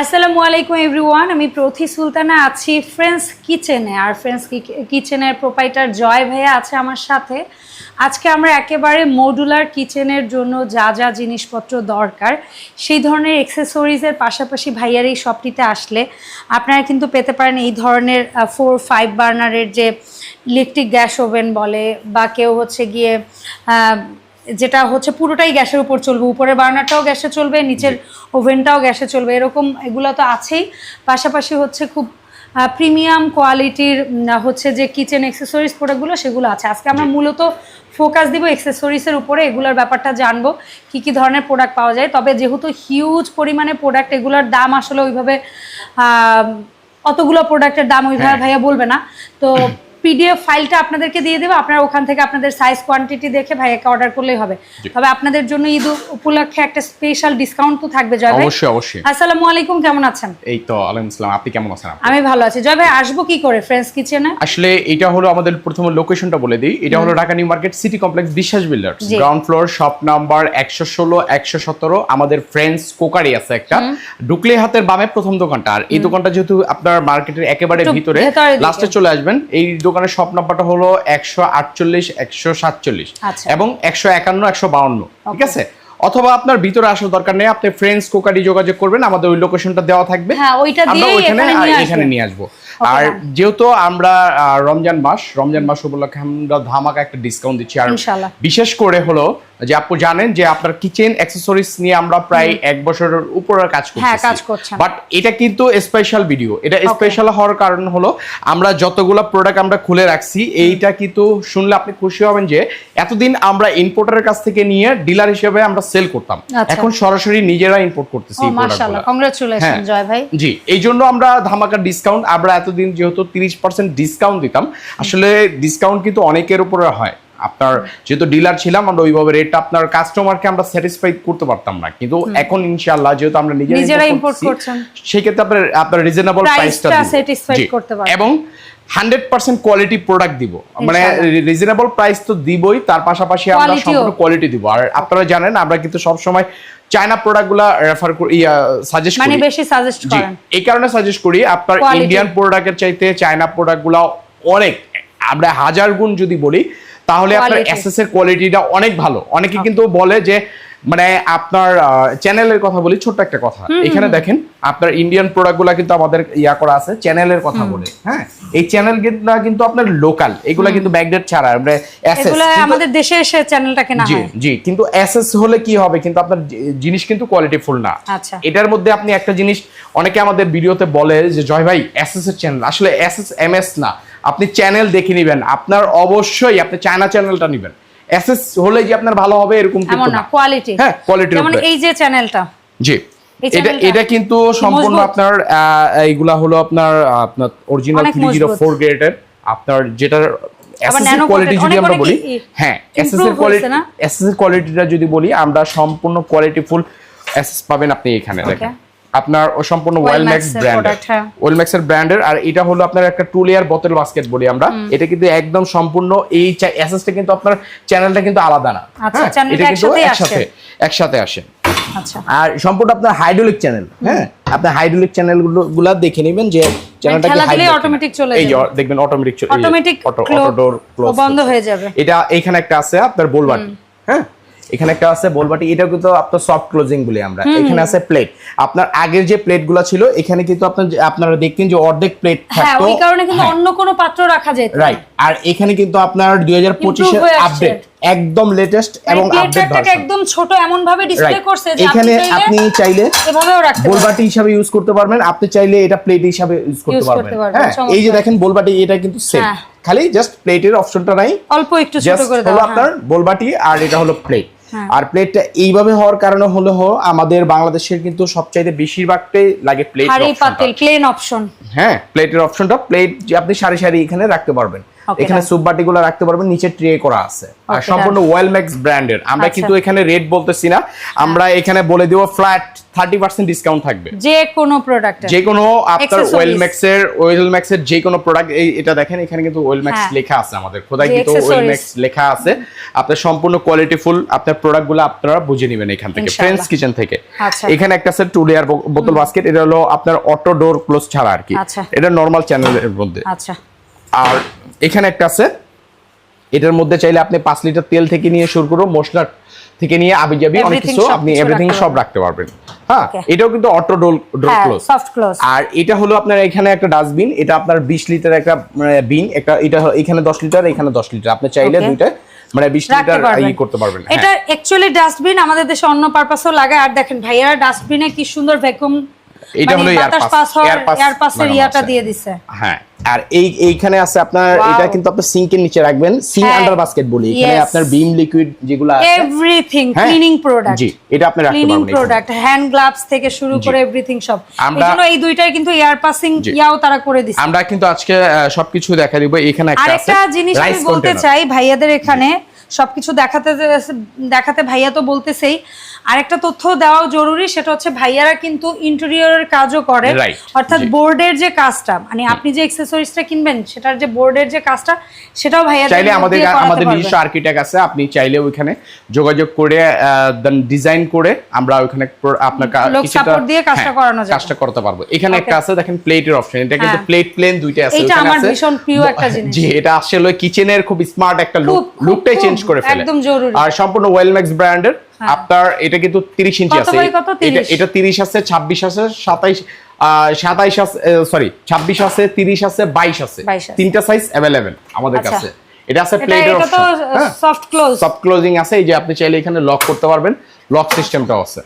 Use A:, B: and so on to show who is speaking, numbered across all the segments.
A: আসসালামু আলাইকুম, এভরিওয়ান। আমি প্রথি সুলতানা আছি ফ্রেন্ডস কিচেনে। আর ফ্রেন্ডস কিচেনের প্রোপাইটার জয় ভাইয়া আছে আমার সাথে। আজকে আমরা একেবারে মডুলার কিচেনের জন্য যা যা জিনিসপত্র দরকার, সেই ধরনের এক্সেসরিজের পাশাপাশি ভাইয়ার এই শপটিতে আসলে আপনারা কিন্তু পেতে পারেন এই ধরনের ফোর ফাইভ বার্নারের যে ইলেকট্রিক গ্যাস ওভেন বলে, বা কেউ হচ্ছে গিয়ে যেটা হচ্ছে পুরোটাই গ্যাসের উপর চলবে। উপরের বার্নারটাও গ্যাসে চলবে নিচের ওভেনটাও গ্যাসে চলবে। এরকম এগুলো তো আছেই। পাশাপাশি হচ্ছে খুব প্রিমিয়াম কোয়ালিটির হচ্ছে যে কিচেন অ্যাক্সেসরিজ প্রোডাক্টগুলো সেগুলো আছে। আজকে আমরা মূলত ফোকাস দিব অ্যাক্সেসরিজের উপরে। এগুলোর ব্যাপারটা জানব কি কি ধরনের প্রোডাক্ট পাওয়া যায়। তবে যেহেতু হিউজ পরিমাণে প্রোডাক্ট এগুলোর দাম আসলে ওইভাবে অতগুলো প্রোডাক্টের দাম ওইভাবে
B: হ্যাঁ।
A: ভাইয়া বলবে না। তো পিডিএফ ফাইলটা আপনাদেরকে দিয়ে দেবো। আপনারা ওখান থেকে আপনাদের সাইজ কোয়ান্টিটি দেখে ভাইয়াকে অর্ডার করলেই হবে। তবে আপনাদের জন্য ঈদ উপলক্ষে একটা স্পেশাল ডিসকাউন্ট তো থাকবে জয় ভাই।
B: অবশ্যই অবশ্যই।
A: আসসালামু আলাইকুম কেমন আছেন?
B: এই তো আলাইকুম আসসালাম আপনি কেমন আছেন
A: আমি ভালো আছি। জয় ভাই আসব কি করে ফ্রেন্ডস কিচেনে
B: আসলে এটা হলো আমাদের প্রথম লোকেশনটা বলে দিই। এটা হলো Dhaka new market city complex Biswas builders ground floor shop number একশো ষোলো একশো সতেরো। আমাদের ফ্রেন্ডস কোকারি আছে একটা। ঢুকলে হাতের বামে প্রথম দোকানটা। আর এই দোকানটা যেহেতু আপনার মার্কেটের একেবারে ভিতরে লাস্টে চলে আসবেন। এই দোকানের শপ নাম্বারটা হলো একশো আটচল্লিশ একশো সাতচল্লিশ
A: আচ্ছা।
B: এবং একশো একান্ন একশো বাউন্ন। ঠিক আছে? অথবা আপনার ভিতরে আসার দরকার নেই আপনি ফ্রেন্ডস কোকারি যোগাযোগ করবেন আমাদের ওই লোকেশনটা দেওয়া থাকবে।
A: হ্যাঁ, ওইটা
B: আমরা ওইখানে
A: এখানে নিয়ে
B: আসব। আর যেহেতু আমরা রমজান মাস রমজান মাস উপলক্ষে আমরা ধামাকা একটা ডিসকাউন্ট দিচ্ছি। আর বিশেষ করে হলো যে আপু জানেন যে আপনার কিচেন অ্যাক্সেসরিজ নিয়ে আমরা প্রায় এক বছরের উপরে কাজ করছি
A: হ্যাঁ, কাজ করছেন।
B: বাট এটা কিন্তু স্পেশাল ভিডিও এটা স্পেশাল হওয়ার কারণ হলো আমরা যতগুলো প্রোডাক্ট আমরা খুলে রাখছি এইটা কিন্তু শুনলে আপনি খুশি হবেন যে এতদিন আমরা ইম্পোর্টারের কাছ থেকে নিয়ে ডিলার হিসেবে আমরা সেল করতাম।
A: আচ্ছা।
B: এখন সরাসরি নিজেরা ইম্পোর্ট করতেছি
A: মাশাআল্লাহ। কংগ্রাচুলেশন
B: হ্যাঁ।
A: জয় ভাই।
B: জি এই জন্য আমরা ধামাকা ডিসকাউন্ট আমরা এতদিন যেহেতু তিরিশ পার্সেন্ট ডিসকাউন্ট দিতাম আসলে ডিসকাউন্ট কিন্তু অনেকের উপরে হয়। আপনার যেহেতু ডিলার ছিলাম আমরা ওইভাবে রেটটা আপনার কাস্টমারকে আমরা স্যাটিসফাই করতে পারতাম না। কিন্তু এখন ইনশাআল্লাহ যেহেতু আমরা নিজেরা import
A: করছেন।
B: সেই ক্ষেত্রে আপনার আপনার রিজনেবল প্রাইসটা
A: satisfied করতে পারবেন।
B: এবং হান্ড্রেড পার্সেন্ট কোয়ালিটি প্রোডাক্ট দিব। মানে রিজনেবল প্রাইস তো দিবই তার পাশাপাশি আমরা সম্পূর্ণ কোয়ালিটি দিব। আর আপনারা জানেন আমরা কিন্তু সবসময় চায়না প্রোডাক্টগুলা রেফার করি সাজেস্ট
A: মানে বেশি সাজেস্ট করেন
B: এই কারণে সাজেস্ট করি আপনার। ইন্ডিয়ান প্রোডাক্টের চাইতে চায়না প্রোডাক্টগুলো অনেক আমরা হাজার গুণ যদি বলি তাহলে আপনার। এসএস এর কোয়ালিটিটা অনেক ভালো অনেকে কিন্তু বলে যে মানে আপনার চ্যানেলের কথা বলি ছোট্ট একটা কথা। এখানে দেখেন আপনার ইন্ডিয়ান প্রোডাক্টগুলো কিন্তু আমাদের ইয়া করা আছে চ্যানেলের কথা বলে হ্যাঁ? এই চ্যানেল কিন্তু আপনার লোকাল এগুলা কিন্তু ব্যাকডেট ছাড়া আমরা এসএস
A: এগুলো আমাদের দেশে এসে চ্যানেলটা কেনা
B: জি
A: হয়।
B: জি কিন্তু এসএস হলে কি হবে? কিন্তু আপনার জিনিস কিন্তু কোয়ালিটিফুল না।
A: আচ্ছা।
B: এটার মধ্যে আপনি একটা জিনিস অনেকে আমাদের ভিডিওতে বলে যে জয় ভাই এসএস এর চ্যানেল আসলে এসএস এমএস না। আপনি চ্যানেল দেখে নেবেন আপনার অবশ্যই আপনি চায়না চ্যানেলটা নেবেন। এসএস হলে যে আপনার ভালো হবে? এরকম কিন্তু
A: না কোয়ালিটি
B: হ্যাঁ, quality-র
A: যেমন এই যে চ্যানেলটা
B: জি। এটা এটা কিন্তু সম্পূর্ণ আপনার এইগুলা হলো আপনার আপনার অরিজিনাল
A: অনেক
B: থ্রি জিরো
A: মজবুত।
B: ফোর গ্রেডের আপনার এসএস কোয়ালিটি যদি আমরা বলি হ্যাঁ কোয়ালিটি কোয়ালিটিটা যদি বলি আমরা সম্পূর্ণ কোয়ালিটিফুল এসএস পাবেন আপনি এখানে দেখেন। আপনার সম্পূর্ণ ওয়েল ম্যাক্স
A: Wellmax এর
B: ব্র্যান্ডের
A: product, হ্যাঁ।
B: ওয়েল ম্যাক্স এর ব্র্যান্ডের আর এটা হলো আপনার একটা টু লেয়ার বোতল বাস্কেট বলি আমরা। এটা কিন্তু একদম সম্পূর্ণ এই এসএসটা কিন্তু আপনার চ্যানেলটা কিন্তু আলাদা না।
A: আচ্ছা,
B: হ্যাঁ, এটা কিন্তু একসাথে
A: আসে।
B: একসাথে আসে।
A: আচ্ছা।
B: আর সম্পূর্ণ আপনার হাইড্রোলিক চ্যানেল হ্যাঁ আপনি হাইড্রোলিক চ্যানেলগুলো দেখে নেবেন যে চ্যানেলটা
A: দিলেই automatic চলে
B: এই দেখবেন অটোমেটিক চলে
A: অটোমেটিক
B: অটো ডোর ক্লোজ
A: বন্ধ হয়ে যাবে।
B: এটা এখানে একটা আছে আপনার বোলবাটি হ্যাঁ এখানে একটা আছে বোলবাটি এটা কিন্তু আপনার সফট ক্লোজিং বলি আমরা। এখানে আছে প্লেট আপনার আগের যে প্লেটগুলা ছিল এখানে কিন্তু আপনার আপনারা দেখতেন যে অর্ধেক প্লেট
A: হ্যাঁ
B: থাকতো।
A: ওই কারণে কিন্তু অন্য কোনো পাত্র রাখা যেত
B: রাইট আর এখানে কিন্তু আপনার দুই হাজার পঁচিশের
A: Improve
B: আপডেট একদম লেটেস্ট
A: মানে
B: এবং আপডেট ভার্সন
A: একদম ছোট এমন ভাবে ডিসপ্লে করছে যে
B: এখানে আপনি চাইলে
A: এভাবেও রাখতে
B: বোলবাটি হিসাবে ইউজ করতে পারবেন। আপনি চাইলে এটা প্লেট হিসাবে ইউজ করতে পারবেন। হ্যাঁ এই যে দেখেন বোলবাটি এটা কিন্তু সেম
A: হ্যাঁ।
B: খালি জাস্ট প্লেটের অপশনটা নাই।
A: অল্প একটু ছোট করে দেওয়া
B: আপনার বোলবাটি আর এটা হলো প্লেট
A: হ্যাঁ।
B: আর প্লেটটা এইভাবে হওয়ার কারণে হলো আমাদের বাংলাদেশের কিন্তু সবচাইতে বেশিরভাগটাই লাগে প্লেট
A: পাতিল প্লেন অপশন
B: হ্যাঁ প্লেটের অপশনটা প্লেট যে আপনি সারি সারি এখানে রাখতে পারবেন। এখানে সুপ বাটিগুলো রাখতে পারবেন নিচে ট্রে করা আছে। আর সম্পূর্ণ ওয়েল ম্যাক্স ব্র্যান্ডের আমরা
A: আচ্ছা।
B: কিন্তু এখানে রেট বলতেছি না। আমরা এখানে বলে দিব ফ্ল্যাট থার্টি পার্সেন্ট ডিসকাউন্ট থাকবে।
A: যে কোনো প্রোডাক্টে
B: যে কোনো আপনার. ওয়েল ম্যাক্সের ওয়েল ম্যাক্সের যে কোনো প্রোডাক্ট এই এটা দেখেন এখানে কিন্তু ওয়েল ম্যাক্স। লেখা আছে আমাদের। খোদাই কিন্তু ওয়েল ম্যাক্স লেখা আছে। আপনার সম্পূর্ণ কোয়ালিটি ফুল আপনার প্রোডাক্টগুলো আপনারা বুঝে নেবেন এখান থেকে ফ্রেন্ডস কিচেন থেকে।
A: আচ্ছা।
B: এখানে একটা আছে টু লেয়ার বোতল বাস্কেট এটা হলো আপনার অটো ডোর ক্লোজ ছাড়া আর কি।
A: আচ্ছা।
B: এটা নর্মাল চ্যানেলের মধ্যে।
A: আচ্ছা।
B: আর এখানে একটা আছে এটার মধ্যে চাইলে আপনি পাঁচ লিটার তেল থেকে নিয়ে শুরু করো মশলা থেকে নিয়ে আবি যাবি অনেক কিছু আপনি এভরিথিং সব রাখতে পারবেন। হ্যাঁ এটাও কিন্তু auto door door close
A: soft close
B: আর এটা হলো আপনার এখানে একটা ডাস্টবিন এটা আপনার বিশ লিটার একটা বিন একটা এটা এখানে দশ লিটার এখানে দশ লিটার আপনি চাইলে. দুইটা মানে বিশ
A: রাখতে
B: লিটার
A: পারবেন।
B: ই করতে পারবেন।
A: এটা
B: হ্যাঁ
A: অ্যাকচুয়ালি ডাস্টবিন আমাদের দেশে অন্য পারপাসেও লাগে। আর দেখেন ভাইয়ারা ডাস্টবিনে কি সুন্দর ভ্যাকুম
B: এটা হলো
A: পাস এয়ার পাসের ইয়াটা দিয়ে দিছে।
B: হ্যাঁ আর এই এইখানে আছে আপনার এটা কিন্তু আপনার সিঙ্কের নিচে রাখবেন সিঙ্ক
A: হ্যাঁ।
B: আন্ডার বাস্কেট বলি। এখানে আপনার বিম লিকুইড যেগুলো আছে।
A: এভরিথিং। ক্লিনিং প্রোডাক্ট
B: জি এটা আপনি রাখতে পারবেন এখানে।
A: প্রোডাক্ট হ্যান্ড গ্লাভস থেকে শুরু করে এভরিথিং সব।
B: আমরা-
A: এজন্য এই দুইটাই কিন্তু এয়ার পাসিং ইয়াও তারা করে দিছে।
B: আমরা কিন্তু আজকে সবকিছু দেখা দিব। এখানে একটা আছে
A: আরেকটা জিনিস আমি বলতে চাই ভাইয়াদের এখানে সবকিছু দেখাতে দেখাতে ভাইয়া তো বলতেছেই। আরেকটা তথ্য দেওয়াও জরুরি সেটা হচ্ছে ভাইয়ারা কিন্তু ইন্টেরিয়রের কাজও করে। অর্থাৎ বোর্ডের যে কাজটা মানে আপনি যে অ্যাকসেসরিজটা কিনবেন সেটার যে বোর্ডের যে কাজটা সেটাও ভাইয়াদের
B: চাইলে আমাদের আমাদের নিজস্ব আর্কিটেক্ট আছে আপনি চাইলে ওইখানে যোগাযোগ করে দেন ডিজাইন করে আমরা ওইখানে আপনার কিছুটা-
A: দিয়ে কাজটা
B: হ্যাঁ,
A: করানো যাবে।
B: কাজটা করতে পারব। এখানে একটা আছে দেখেন প্লেটের অপশন এটা কিন্তু। প্লেট প্লেন দুইটা আছে ওইখানে
A: আমার ভীষণ প্রিয় একটা জিনিস।
B: জি এটা আসলে কিচেনের খুব স্মার্ট একটা লুক লুকটাই চেঞ্জ করে ফেলে।
A: একদম জরুরি।
B: আর সম্পূর্ণ ওয়েলম্যাক্স ব্র্যান্ডের আপনার এটা কিন্তু 30 ইঞ্চি আছে। এটা
A: 30?
B: আছে 26 আছে 27 সাতাইশ আছে সরি ছাব্বিশ আছে তিরিশ আছে বাইশ আছে।
A: 22 আছে।
B: তিনটা সাইজ অ্যাভেলেবেল আমাদের
A: আচ্ছা।
B: কাছে। এটা আছে প্লেটের option
A: soft close
B: soft closing আছে এই যে আপনি চাইলে এখানে লক করতে পারবেন। লক সিস্টেমটাও আছে।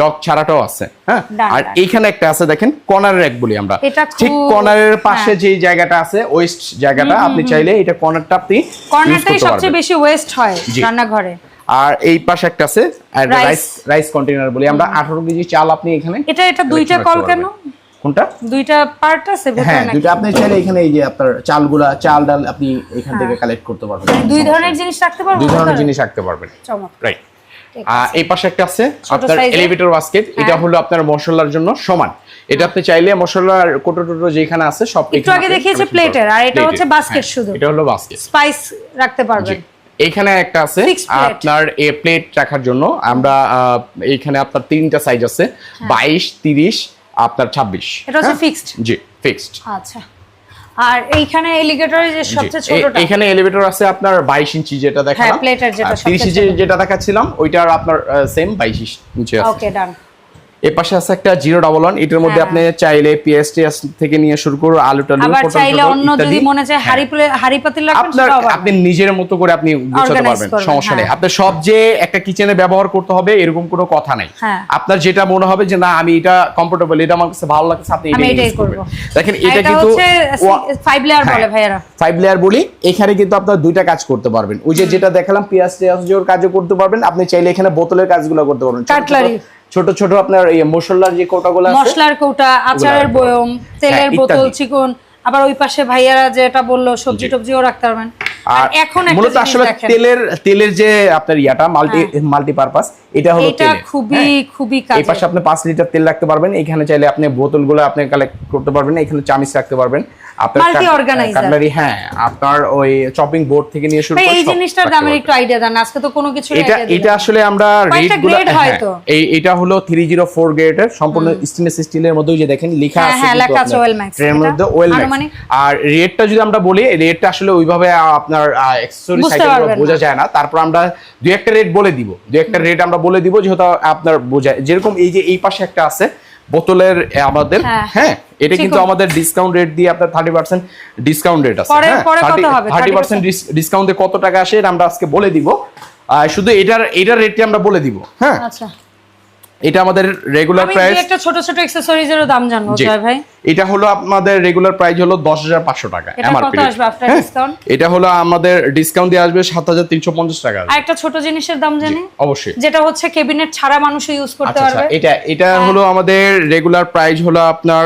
B: লক ছাড়াটাও আছে হ্যাঁ? আর এইখানে একটা আছে দেখেন কর্নার এক বলি আমরা। ঠিক কর্নারের পাশে
A: হ্যাঁ।
B: যে জায়গাটা আছে ওয়েস্ট জায়গাটা আপনি চাইলে এটা কর্নারটা আপনি
A: কর্নারটাই সবচেয়ে বেশি ওয়েস্ট হয় রান্নাঘরে।
B: আর এই পাশে একটা আছে রাইস রাইস কন্টেনার বলি আমরা। 18 কেজি চাল আপনি এখানে
A: এটা এটা দুইটা কল কেন?
B: কোনটা?
A: দুইটা পার্ট আছে ভেতরে
B: হ্যাঁ দুইটা। আপনি চাইলে এখানে এই যে আপনার চালগুলা চাল ডাল আপনি এখান থেকে কালেক্ট করতে পারবেন।
A: দুই ধরনের জিনিস রাখতে পারবেন
B: দুই ধরনের জিনিস রাখতে পারবেন।
A: চমৎকার।
B: রাইট এই পাশে একটা আছে আপনার এলিভেটর বাস্কেট এটা
A: হ্যাঁ।
B: হলো আপনার মশলার জন্য সমান। এটা আপনি চাইলে মশলার কোটো টোটো যেখানে আছে সব
A: একটু আগে দেখিয়েছে প্লেটের, আর এটা হচ্ছে basket
B: হ্যাঁ,
A: শুধু।
B: এটা হলো বাস্কেট
A: স্পাইস রাখতে পারবেন।
B: এইখানে একটা আছে আপনার এ প্লেট রাখার জন্য। আমরা এইখানে আপনার তিনটা সাইজ আছে বাইশ তিরিশ আপনার ছাব্বিশ।
A: এটা হচ্ছে fixed?
B: জি ফিক্সড
A: আচ্ছা। আর এইখানে এলিগেটরের যে সবচেয়ে ছোটটা।
B: এখানে এলিভেটর আছে আপনার বাইশ ইঞ্চি যেটা দেখালাম।
A: হ্যাঁ, প্লেটার যেটা
B: তিরিশ
A: সবচেয়ে
B: ইঞ্চি যেটা দেখাচ্ছিলাম ওইটার আপনার সেম বাইশ ইঞ্চি আছে।
A: ওকে ডান
B: এর পাশে আছে একটা জিরো ডাবল ওয়ান এটার মধ্যে
A: হ্যাঁ।
B: আপনি চাইলে পিএসটিএস থেকে নিয়ে শুরু করে আলু টালু
A: আবার চাইলে অন্য যদি মনে চায়
B: হ্যাঁ।
A: হাড়ি প্লে- হাড়ি পাতিল
B: আপনার আপনি নিজের মতো করে আপনি গুছাতে পারবেন সমস্যা নেই।
A: হ্যাঁ।
B: আপনার সব যে একটা কিচেনে ব্যবহার করতে হবে এরকম কোনো কথা নাই।
A: হ্যাঁ।
B: আপনার যেটা মনে হবে যে না আমি এটা কমফোর্টেবল এটা আমার কাছে ভালো লাগছে আপনি এটা
A: এটাই
B: ইউজ করবেন। দেখেন এটা কিন্তু
A: ফাইভ লেয়ার বলে ভাইয়ারা।
B: ফাইভ লেয়ার বলি এখানে কিন্তু আপনার দুইটা কাজ করতে পারবেন। ওই যে যেটা দেখালাম পেঁয়াজ টেয়াজের কাজও করতে পারবেন আপনি চাইলে এখানে বোতলের কাজগুলো করতে পারবেন। ছোট ছোট- ছোট আপনার এই মশলার যে কোটাগুলো আছে
A: মশলার কৌটা আচারের বয়ম তেলের
B: হ্যাঁ,
A: বোতল চিকন। আবার ওই পাশে ভাইয়ারা যেটা বলল সবজি। টবজিও রাখতে পারবেন। আর এখন
B: মূলত আসলে তেলের তেলের যে আপনার ইয়াটা মাল্টি মাল্টিপারপাস এটা হলো
A: এটা
B: তেলের
A: খুবই
B: হ্যাঁ।
A: খুবই
B: এই পাশে আপনি পাঁচ লিটার তেল রাখতে পারবেন এখানে চাইলে আপনি বোতলগুলো আপনি কালেক্ট করতে পারবেন এখানে চামিচ রাখতে পারবেন। আপনার হ্যাঁ আপনার ওই চপিং বোর্ড থেকে নিয়ে শুরু করে
A: এই জিনিসটার দামের একটু আইডিয়া দেন আজকে তো কোনো কিছু
B: এটা এটা আসলে আমরা
A: কয়েকটা
B: রেটগুলো
A: grade হয়
B: হ্যাঁ,
A: তো।
B: এই এটা হলো 304 গ্রেডের সম্পূর্ণ স্টেনলেস স্টিলের মধ্যে যে দেখেন লেখা আছে
A: লেখা আছে
B: আপনার
A: Oil Max।
B: মধ্যে ওয়েল
A: আনুমানিক?
B: আর রেটটা যদি আমরা বলি রেটটা আসলে ওইভাবে আপনার বোঝা যায় না। তারপর আমরা দুই একটা রেট বলে দিব। দুই একটা রেট আমরা বলে দিব যেহেতু আপনার বোঝায়। যেরকম এই যে এই পাশে একটা আছে বোতলের আমাদের
A: হ্যাঁ।
B: হ্যাঁ এটা কিন্তু আমাদের ডিসকাউন্ট রেট দিয়ে আপনার থার্টি পার্সেন্ট ডিসকাউন্ট রেট আছে থার্টি পার্সেন্ট ডিসকাউন্টে কত টাকা আসে এটা আমরা আজকে বলে দিব। শুধু এটার এটার রেটটি আমরা বলে দিব হ্যাঁ?
A: আচ্ছা।
B: এটা আমাদের রেগুলার প্রাইস
A: একটা ছোট ছোট অ্যাকসেসরিজেরও দাম জানব জয় ভাই।
B: এটা হলো আমাদের রেগুলার প্রাইস হলো দশ হাজার পাঁচশো টাকা
A: after
B: হ্যাঁ? এটা হলো আমাদের ডিসকাউন্ট দিয়ে আসবে সাত হাজার তিনশো পঞ্চাশ টাকা।
A: আর একটা ছোট জিনিসের দাম জানি?
B: অবশ্যই।
A: যেটা হচ্ছে কেবিনেট ছাড়া মানুষও ইউজ করতে
B: আচ্ছা আচ্ছা
A: পারবে।
B: এটা এটা হলো আমাদের রেগুলার প্রাইস হলো আপনার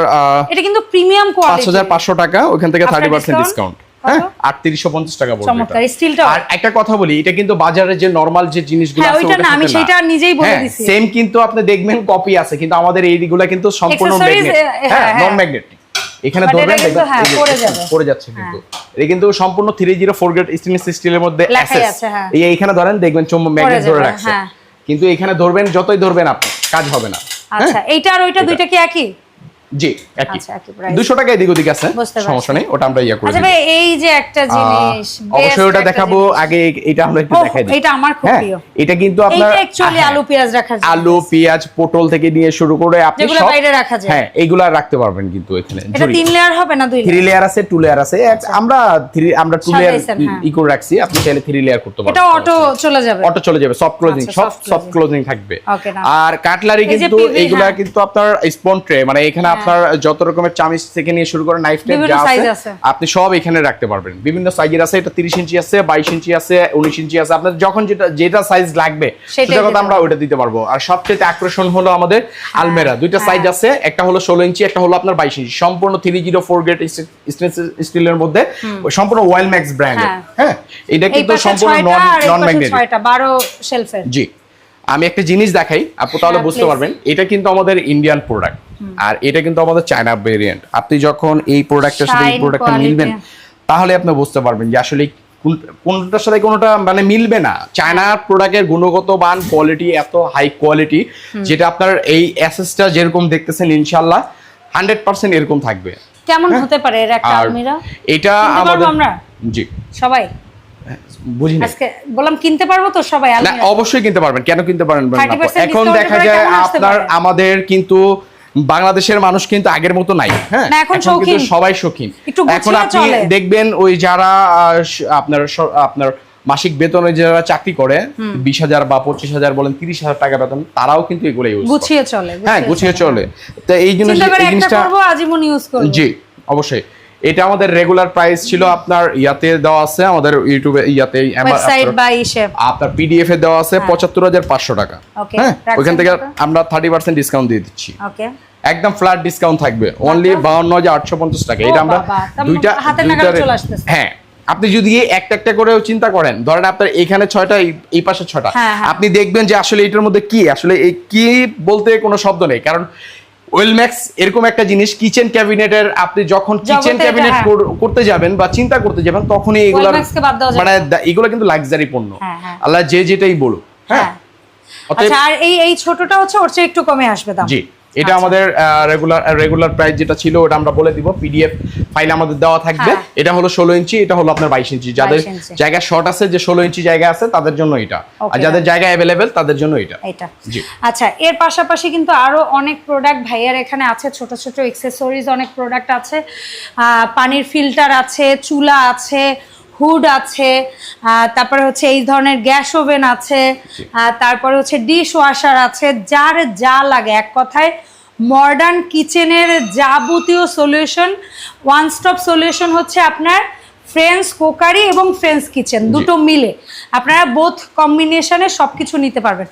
A: এটা কিন্তু প্রিমিয়াম
B: পাঁচ
A: কোয়ালিটি
B: হাজার পাঁচশো টাকা ওখান থেকে
A: After
B: thirty percent
A: discount?
B: Discount হ্যাঁ? আটত্রিশশো পঞ্চাশ টাকা পড়বে
A: স্টিলটা
B: আর একটা কথা বলি এটা কিন্তু বাজারে যে নরমাল যে জিনিসগুলো
A: হ্যাঁ,
B: আছে
A: ওইটা আমি
B: সাথে
A: নিজেই বলে দিছি।
B: সেম কিন্তু আপনি দেখবেন কপি আছে কিন্তু আমাদের এইগুলা কিন্তু সম্পূর্ণ হ্যাঁ
A: হ্যাঁ,
B: নন
A: হ্যাঁ।
B: ম্যাগনেটিক এখানে ধরবেন
A: হ্যাঁ, পড়ে
B: যাচ্ছে কিন্তু। এটা কিন্তু সম্পূর্ণ three zero four grade stainless স্টিলের মধ্যে
A: হ্যাঁ।
B: এই এইখানে ধরেন দেখবেন চুম্বক ম্যাগনেট
A: পড়ে
B: ধরে রাখছে।
A: হ্যাঁ।
B: কিন্তু এখানে ধরবেন যতই ধরবেন আপনি কাজ হবে না।
A: আচ্ছা এইটা আর ওইটা দুইটা কি একই?
B: জি একই।
A: আচ্ছা,
B: টাকা এদিক ওদিক আছে সমস্যা নেই ওটা আমরা ইয়ে করে
A: আচ্ছা ভাই এই যে একটা জিনিস
B: অবশ্যই ওটা দেখাবো আগে এটা আমরা একটু দেখাই দিই।
A: এটা আমার খুব
B: হ্যাঁ,
A: প্রিয়।
B: এটা কিন্তু আপনার হ্যাঁ,
A: আলু পেঁয়াজ রাখার জন্য।
B: আলু পেঁয়াজ পটল থেকে নিয়ে শুরু করে আপনি
A: যেগুলো
B: সব
A: বাইরে রাখা যায়।
B: হ্যাঁ এইগুলা রাখতে পারবেন কিন্তু এখানে
A: এটা তিন লেয়ার হবে না দুই
B: থ্রি
A: লেয়ার
B: লেয়ার আছে টু লেয়ার আছে। আমরা থ্রি আমরা টু লেয়ার
A: হ্যাঁ।
B: ই করে রাখছি আপনি চাইলে থ্রি লেয়ার করতে পারবেন।
A: এটা অটো চলে যাবে।
B: অটো চলে যাবে সফট ক্লোজিং
A: আচ্ছা,
B: সব সফট ক্লোজিং থাকবে। আর কাটলারি কিন্তু
A: হ্যাঁ।
B: কিন্তু আপনার স্পন ট্রে মানে এখানে আপনার যত রকমের চামিচ থেকে নিয়ে শুরু করে নাইফ টেপ যা আছে। আপনি সব এখানে রাখতে পারবেন। বিভিন্ন সাইজের আছে এটা 30 ইঞ্চি আছে 22 ইঞ্চি আছে 19 ইঞ্চি আছে। আপনার যখন যেটা যেটা সাইজ লাগবে সেটা কথা আমরা ওটা দিতে পারব। আর সবচেয়ে আকর্ষণ হলো আমাদের
A: হ্যাঁ,
B: আলমেরা। দুইটা সাইজ আছে একটা হলো 16 ইঞ্চি একটা হলো আপনার 22 ইঞ্চি। সম্পূর্ণ 304 গ্রেড স্টিলের মধ্যে সম্পূর্ণ ওয়েল ম্যাক্স ব্র্যান্ডের
A: হ্যাঁ।
B: হ্যাঁ? এটা কিন্তু সম্পূর্ণ নন নন ম্যাগনেটিক
A: ছয়টা বারো শেলফের
B: জি। আমি একটা জিনিস দেখাই আপনি তাহলে
A: হ্যাঁ,
B: বুঝতে পারবেন এটা কিন্তু আমাদের ইন্ডিয়ান প্রোডাক্ট আর এটা কিন্তু আমাদের চায়না ভেরিয়েন্ট আপনি যখন এই প্রোডাক্টের সাথে এই প্রোডাক্টটা মিলবেন তাহলে আপনি বুঝতে পারবেন যে আসলে কোনটার সাথে কোনটা মানে মিলবে না। চায়নার প্রোডাক্টের গুণগত মান কোয়ালিটি এত হাই কোয়ালিটি যেটা আপনার এই অ্যাসেসটা যেরকম দেখতেছেন ইনশাল্লাহ হান্ড্রেড পার্সেন্ট এরকম থাকবে।
A: কেমন হতে পারে এর একটা
B: হ্যাঁ।
A: আলমিরা?
B: এটা আমাদের
A: আমরা?
B: জি।
A: সবাই?
B: বুঝি
A: আজকে বললাম কিনতে পারব তো সবাই
B: না অবশ্যই কিনতে পারবেন। কেন কিনতে পারবেন এখন দেখা যায় আপনার আমাদের কিন্তু বাংলাদেশের মানুষ কিন্তু আগের মতো নাই হ্যাঁ?
A: এখন
B: কিন্তু সবাই শৌখিন। এখন আপনি দেখবেন ওই যারা আপনার আপনার মাসিক বেতনে যারা চাকরি করে বিশ হাজার বা পঁচিশ হাজার বলেন তিরিশ হাজার টাকা বেতন তারাও কিন্তু এগুলো ইউজ
A: গুছিয়ে চলে
B: হ্যাঁ গুছিয়ে চলে। তো এই জিনিসটা জি অবশ্যই। এটা আমাদের রেগুলার প্রাইস ছিল আপনার ইয়াতে দেওয়া আছে আমাদের ইউটিউবে ইয়াতে আপনার- পিডিএফ এ দেওয়া আছে পঁচাত্তর হাজার পাঁচশো টাকা। হ্যাঁ ওইখান থেকে আমরা থার্টি পার্সেন্ট ডিসকাউন্ট দিয়ে দিচ্ছি।
A: ওকে
B: একদম ফ্ল্যাট ডিসকাউন্ট থাকবে। অনলি বাউন্ন হাজার আটশো পঞ্চাশ টাকা। এটা আমরা দুইটা
A: আসতেছে।
B: হ্যাঁ আপনি যদি একটা একটা করেও চিন্তা করেন ধরেন আপনার এখানে ছয়টা এই- এই পাশে ছয়টা।
A: হ্যাঁ, হ্যাঁ।
B: আপনি দেখবেন যে আসলে এটার মধ্যে কি? আসলে কি বলতে কোনো শব্দ নেই। কারণ ওয়েলম্যাক্স এরকম একটা জিনিস কিচেন ক্যাবিনেটের আপনি যখন কিচেন ক্যাবিনেট। করতে যাবেন বা চিন্তা করতে যাবেন তখনই এগুলো মানে এগুলো কিন্তু লাক্সারি পণ্য।
A: হ্যাঁ, হ্যাঁ।
B: আল্লাহ যে যেটাই বলুক হ্যাঁ?
A: হ্যাঁ। আচ্ছা আর এই এই ছোটটা হচ্ছে ওর চেয়ে একটু কমে আসবে দাম।
B: জি। এটা
A: আচ্ছা।
B: আমাদের রেগুলার রেগুলার প্রাইস যেটা ছিল ওটা আমরা বলে দিব। পিডিএফ ফাইল আমাদের দেওয়া থাকবে।
A: হ্যাঁ।
B: এটা হলো ষোলো ইঞ্চি এটা হলো আপনার বাইশ ইঞ্চি। যাদের
A: 22
B: জায়গা শর্ট আছে যে ষোলো ইঞ্চি জায়গা আছে তাদের জন্য এটা। আর যাদের জায়গা অ্যাভেলেবেল তাদের জন্য এটা।
A: এটা।
B: জি।
A: আচ্ছা এর পাশাপাশি কিন্তু আরও অনেক প্রোডাক্ট ভাইয়ার এখানে আছে। ছোট ছোট এক্সেসরিজ অনেক প্রোডাক্ট আছে। আহ, পানির ফিল্টার আছে চুলা আছে হুড আছে তারপরে হচ্ছে এই ধরনের গ্যাস ওভেন আছে তারপরে হচ্ছে ডিশ ওয়াশার আছে যার যা লাগে। এক কথায় মডার্ন কিচেনের যাবতীয় সলিউশন ওয়ান স্টপ সলিউশন হচ্ছে আপনার ফ্রেন্স কোকারি এবং ফ্রেন্স কিচেন দুটো মিলে। আপনারা বোথ কম্বিনেশনে সব কিছু নিতে পারবেন।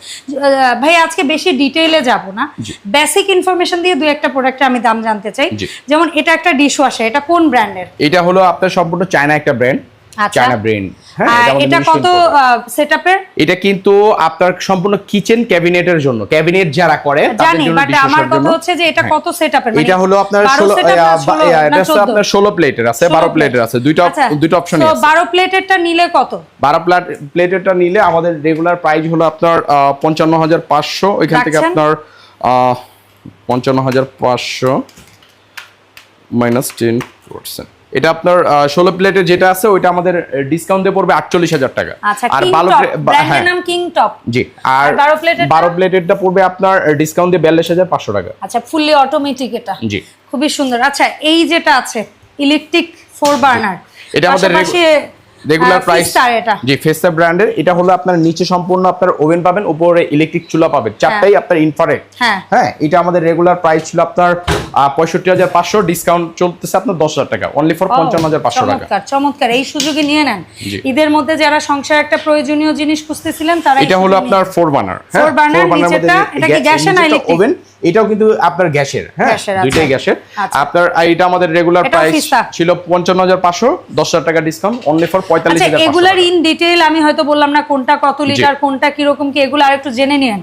A: ভাই আজকে বেশি ডিটেইলে যাব না। বেসিক ইনফরমেশন দিয়ে দুই একটা প্রোডাক্টে আমি দাম জানতে চাই। যেমন এটা একটা ডিশ ওয়াশার এটা কোন ব্র্যান্ডের
B: এটা হলো আপনার সম্পূর্ণ চায়না একটা ব্র্যান্ড। চায়না ব্র্যান্ড
A: আর
B: এটা আমাদের
A: এটা কত সেটআপের
B: এটা কিন্তু আপনার সম্পূর্ণ কিচেন ক্যাবিনেটের জন্য। ক্যাবিনেট যারা করে
A: জানি বাট আমার কথা হচ্ছে যে এটা
B: হ্যাঁ।
A: কত সেটআপের
B: এটা হলো আপনার ষোলো এটা হচ্ছে আপনার ষোলো প্লেটের আছে বারো প্লেটের আছে। দুইটা দুইটা অপশন আছে।
A: আচ্ছা, প্লেটেরটা নিলে কত?
B: বারো প্লেট প্লেটেরটা নিলে আমাদের রেগুলার প্রাইস হলো আপনার পঞ্চান্ন হাজার পাঁচশো। ওইখান থেকে? আপনার পঞ্চান্ন হাজার পাঁচশো মাইনাস টেন পার্সেন্ট এটা আপনার ষোলো প্লেটের যেটা আছে ওইটা আমাদের ডিসকাউন্ট পড়বে আটচল্লিশ হাজার টাকা।
A: আচ্ছা
B: আর বারো হ্যাঁ।
A: নাম কিং টপ
B: জি আর
A: আর 12 প্লেটেরটা?
B: বারো প্লেটেরটা পড়বে আপনার ডিসকাউন্ট দিয়ে বিয়াল্লিশ হাজার পাঁচশো টাকা।
A: আচ্ছা ফুললি অটোমেটিক এটা।
B: জি।
A: খুবই সুন্দর। আচ্ছা এই যেটা আছে ইলেকট্রিক ফোর বার্নার
B: এটা আমাদের রেগুলার প্রাইস
A: এটা।
B: জি ফেস্তা ব্র্যান্ডের এটা হলো আপনার নিচে সম্পূর্ণ আপনার ওভেন পাবেন উপরে ইলেকট্রিক চুলা পাবেন। চারটাই আপনার ইনফ্রারেড
A: হ্যাঁ।
B: হ্যাঁ এটা আমাদের রেগুলার প্রাইস ছিল আপনার পঁয়ষট্টি হাজার পাঁচশো ডিসকাউন্ট চলতেছে আপনার দশ হাজার টাকা। অনলি ফর পঞ্চান্ন হাজার পাঁচশো টাকা।
A: চমৎকার চমৎকার। এই সুযোগে নিয়ে নেন। ঈদের মধ্যে যারা সংসার একটা প্রয়োজনীয় জিনিস খুঁজতেছিলেন তারা
B: এটা হলো আপনার ফোর বার্নার
A: Four burner, নিচেরটা? এটা কি গ্যাসে না electric?
B: ওভেন এটাও কিন্তু আপনার গ্যাসের হ্যাঁ। দুইটাই গ্যাসের।
A: আচ্ছা।
B: আপনার এটা আমাদের রেগুলার প্রাইস ছিল পঞ্চান্ন হাজার পাঁচশো দশ হাজার টাকা ডিসকাউন্ট অনলি ফর পঁয়তাল্লিশ
A: আচ্ছা
B: হাজার
A: এগুলার ইন ডিটেইল আমি হয়তো বললাম না কোনটা কত লিটার কোনটা কীরকম কি এগুলো আরেকটু জেনে নিন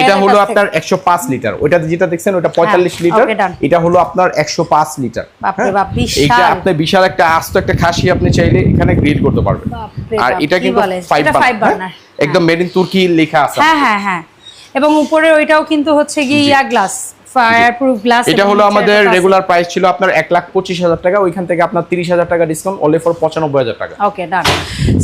B: এটা হলো আপনার একশো পাঁচ লিটার ওইটাতে যেটা দেখছেন ওটা পঁয়তাল্লিশ
A: হ্যাঁ,
B: লিটার এটা হলো আপনার একশো পাঁচ লিটার হ্যাঁ? এইটা আপনি বিশাল একটা আস্ত একটা খাসি আপনি চাইলে এখানে গ্রিল করতে পারবেন। আর এটা
A: কি
B: কিন্তু
A: বলে?
B: ফাইভ
A: এটা five burner,
B: একদম মেড ইন তুর্কি লেখা আছে।
A: হ্যাঁ হ্যাঁ হ্যাঁ। এবং উপরে ওইটাও কিন্তু হচ্ছে গিয়ে ইয়া গ্লাস। গ্লাস
B: এটা হলো আমাদের রেগুলার প্রাইস ছিল আপনার লাখ পঁচিশ হাজার টাকা ওইখান থেকে আপনার তিরিশ হাজার টাকা ডিসকাউন্ট অনলি ফর পঁচানব্বই হাজার টাকা।
A: ওকে ডান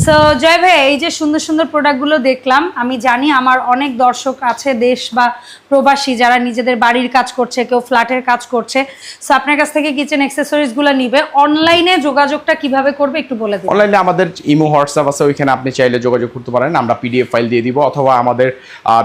A: সো জয় ভাই এই যে সুন্দর সুন্দর প্রোডাক্টগুলো দেখলাম আমি জানি আমার অনেক দর্শক আছে দেশ বা প্রবাসী যারা নিজেদের বাড়ির কাজ করছে কেউ ফ্ল্যাটের কাজ করছে। সো আপনার কাছ থেকে কিচেন অ্যাক্সেসরিজগুলো নিবে। অনলাইনে যোগাযোগটা কীভাবে করবে একটু বলে দিন।
B: অনলাইনে আমাদের ইমো হোয়াটসঅ্যাপ আছে ওইখানে আপনি চাইলে যোগাযোগ করতে পারেন। আমরা পিডিএফ ফাইল দিয়ে দিব অথবা আমাদের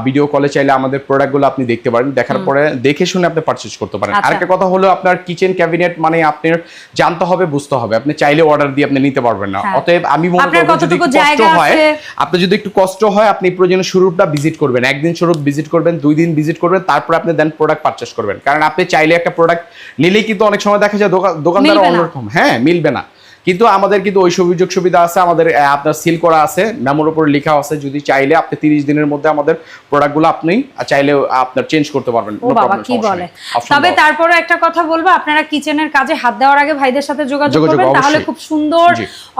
B: ভিডিও কলে চাইলে আমাদের প্রোডাক্টগুলো আপনি দেখতে পারেন। দেখার পরে দেখে শুনে আপনি পারচেজ করতে পারেন।
A: আচ্ছা।
B: আরেকটা কথা হলো আপনার কিচেন ক্যাবিনেট মানে আপনার জানতে হবে বুঝতে হবে। আপনি চাইলে অর্ডার দিয়ে আপনি নিতে পারবেন না।
A: হ্যাঁ।
B: অতএব আমি মনে
A: আপনার
B: যদি কষ্ট
A: জায়গা
B: হয়
A: আছে?
B: আপনি যদি একটু কষ্ট হয় আপনি প্রয়োজনে শুরুটা ভিজিট করবেন। একদিন শুরু ভিজিট করবেন দুই দিন ভিজিট করবেন তারপর আপনি দেন প্রোডাক্ট পারচেস করবেন। কারণ আপনি চাইলে একটা প্রোডাক্ট নিলেই কিন্তু অনেক সময় দেখা যায় দোকানদার অন্যরকম। হ্যাঁ মিলবে না। কিন্তু আমাদের কিন্তু ওই সুযোগ সুবিধা আছে আমাদের আপনার সিল করা আছে মেমোর উপর লেখা আছে যদি চাইলে আপনি তিরিশ দিনের মধ্যে আমাদের প্রোডাক্টগুলো আপনি চাইলে আপনার চেঞ্জ করতে পারবেন
A: ও
B: No
A: বাবা কি বলে? তবে তারপরে একটা কথা বলব আপনারা কিচেনের কাজে হাত দেওয়ার আগে ভাইদের সাথে যোগাযোগ
B: যোগাযোগ,
A: করবেন তাহলে খুব সুন্দর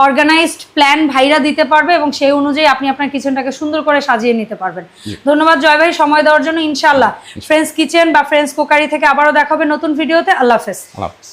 A: অর্গানাইজড প্ল্যান ভাইরা দিতে পারবে এবং সেই অনুযায়ী আপনি আপনার কিচেনটাকে সুন্দর করে সাজিয়ে নিতে পারবেন। ধন্যবাদ জয় ভাই সময় দেওয়ার জন্য ইনশাআল্লাহ। ফ্রেন্ডস কিচেন বা ফ্রেন্ডস কুকারি থেকে আবারও দেখাবে নতুন ভিডিওতে আল্লাহ হাফেজ।
B: আল্লাহ হাফেজ।